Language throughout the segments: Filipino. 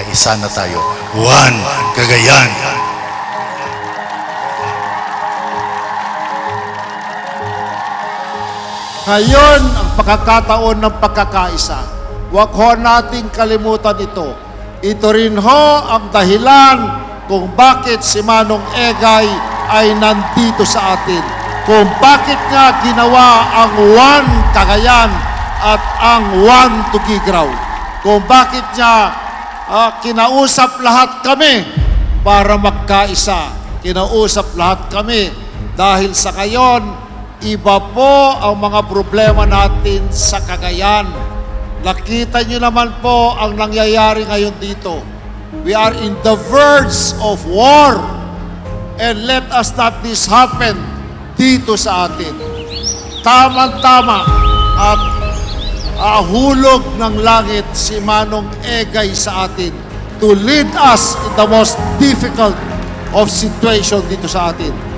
magkaisa na tayo. One Cagayan. Ngayon ang pagkakataon ng pagkakaisa. Huwag ho nating kalimutan ito. Ito rin ho ang dahilan kung bakit si Manong Egay ay nandito sa atin. Kung bakit nga ginawa ang One Cagayan at ang One Tugigraw. Kung bakit niya ah, kinausap lahat kami para magkaisa. Kinausap lahat kami dahil sa kayon Iba po ang mga problema natin sa Cagayan. Nakita niyo naman po ang nangyayari ngayon dito. We are in the verge of war. And let us not this happen dito sa atin. Tama-tama at ah, hulog ng langit si Manong Egay sa atin to lead us in the most difficult of situation dito sa atin.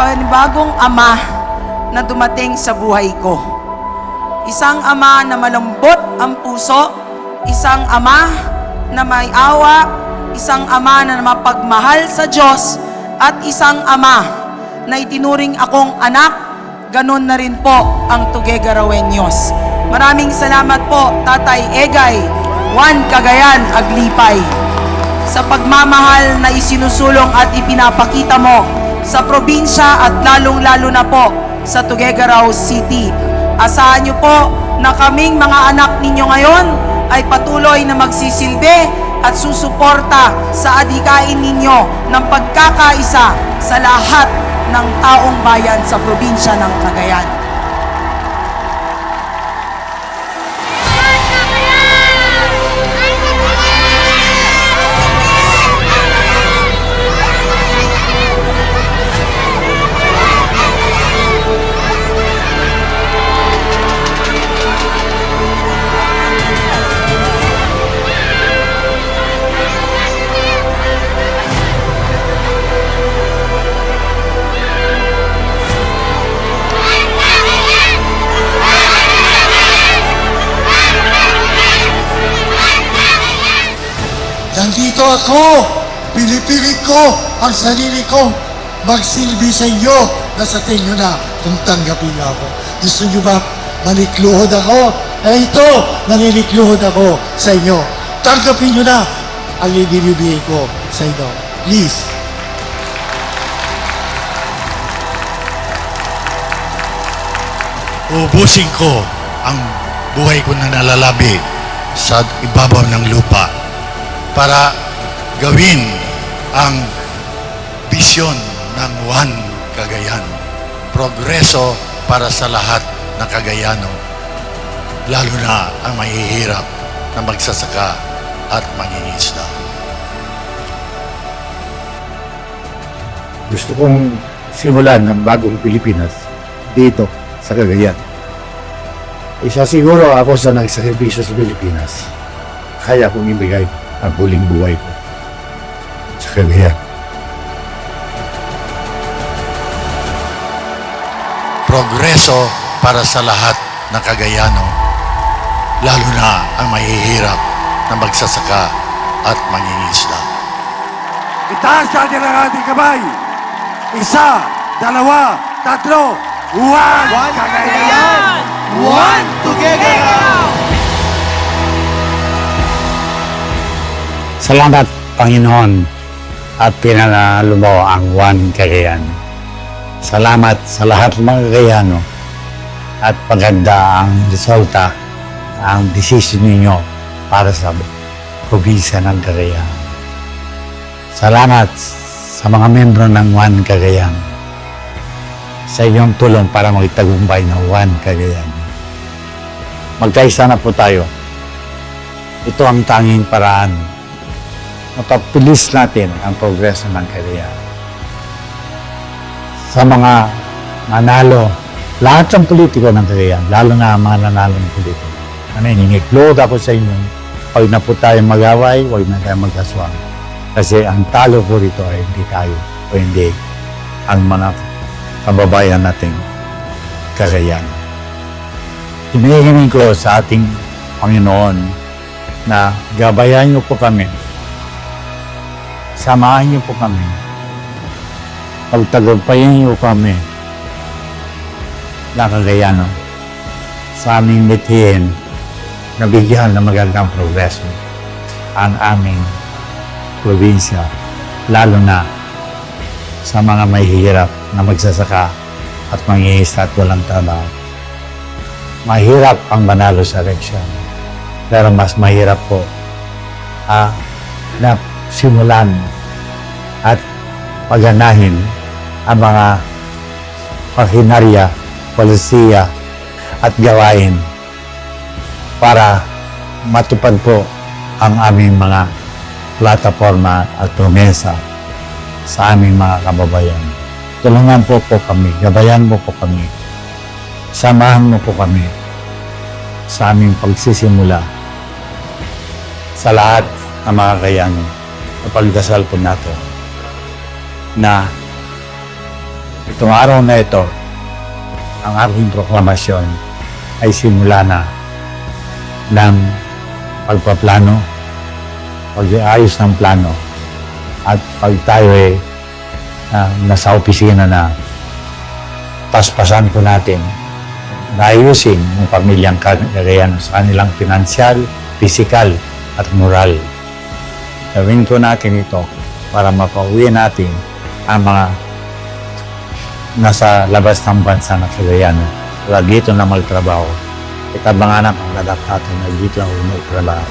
Panibagong ama na dumating sa buhay ko. Isang ama na malambot ang puso, isang ama na may awa, isang ama na mapagmahal sa Diyos, at isang ama na itinuring akong anak, ganun na rin po ang Tugegarawenyos. Maraming salamat po, Tatay Egay, Juan Cagayan Aglipay sa pagmamahal na isinusulong at ipinapakita mo sa probinsya at lalong-lalo na po sa Tuguegarao City. Asahan niyo po na kaming mga anak ninyo ngayon ay patuloy na magsisilbi at susuporta sa adhikain ninyo ng pagkakaisa sa lahat ng taong bayan sa probinsya ng Cagayan. Ako! Pinipilit ko ang sarili ko magsilbi sa inyo na sa tingin na kung tanggapin niyo ako. Gusto niyo ba manikluhod ako? Eh ito, naninikluhod ako sa inyo. Tanggapin niyo na ang ibibigay ko sa inyo. Please. Ubusin ko ang buhay ko na nalalabi sa ibabaw ng lupa para gawin ang bisyon ng One Cagayan. Progreso para sa lahat ng Cagayano, lalo na ang mahihirap na magsasaka at mangingisda. gusto kong simulan ng bagong Pilipinas dito sa Cagayan. Isa siguro ako sa nagsakripisyo sa Pilipinas. Kaya kong ibigay ang huling buhay ko Cagayan. Progreso para sa lahat ng Cagayano, lalo na ang mahihirap na magsasaka at mangingisda. Itaas natin ang ating kamay. Isa, dalawa, tatlo. One, One Cagayan! One Together! Salamat, Panginoon, at pinanalo mo ang One Cagayan. Salamat sa lahat mga Cagayano at maganda ang resulta, ang decision ninyo para sa probinsya ng Cagayan. Salamat sa mga membro ng One Cagayan sa inyong tulong para magtagumpay ng One Cagayan. Magkaisa na po tayo. Ito ang tanging paraan mapapilis natin ang progreso ng Korea. Sa mga nanalo, lahat ng politiko ng Korea, lalo na ang mga nanalong politiko. Naniningiklo ako sa inyo, pag na po tayo mag-away, huwag na tayo magkaswang. Kasi ang talo po rito ay hindi tayo o hindi ang mga kababayan nating kagayan. Hinihingi ko sa ating Panginoon na gabayan niyo po kami. Samahan niyo po kami. Pagtagumpayan niyo kami na kagayano sa aming mithiin na bigyan ng magandang progreso ang aming probinsya, lalo na sa mga may hirap na magsasaka at mangingisda at walang trabaho. Mahirap ang manalo sa eleksyon, pero mas mahirap po ah, na simulan at paganahin ang mga pahinarya, polisiya at gawain para matupad po ang aming mga plataforma at promesa sa aming mga kababayan. Tulungan po po kami, gabayan mo po kami, samahan mo po kami sa aming pagsisimula sa lahat ng mga kayanin na pagdasal po natin na itong araw na ito ang aking proklamasyon ay simula na ng pagpaplano, pag-aayos ng plano, at pag tayo ay ah, nasa opisina na paspasan po natin na ayusin ang pamilyang kagayan sa kanilang pinansyal, pisikal, at moral. Gawin po natin ito para mapauwi natin ang mga nasa labas ng bansa na kagayano. Wala dito na magtrabaho. Ikabanganan ang ladak natin na dito ang magtrabaho.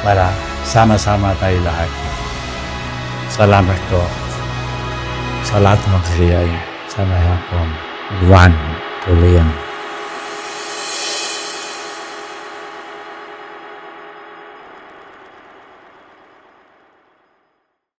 Para sama-sama tayo lahat. Salamat ko sa lahat ng kagayay sa lahat ng One Korean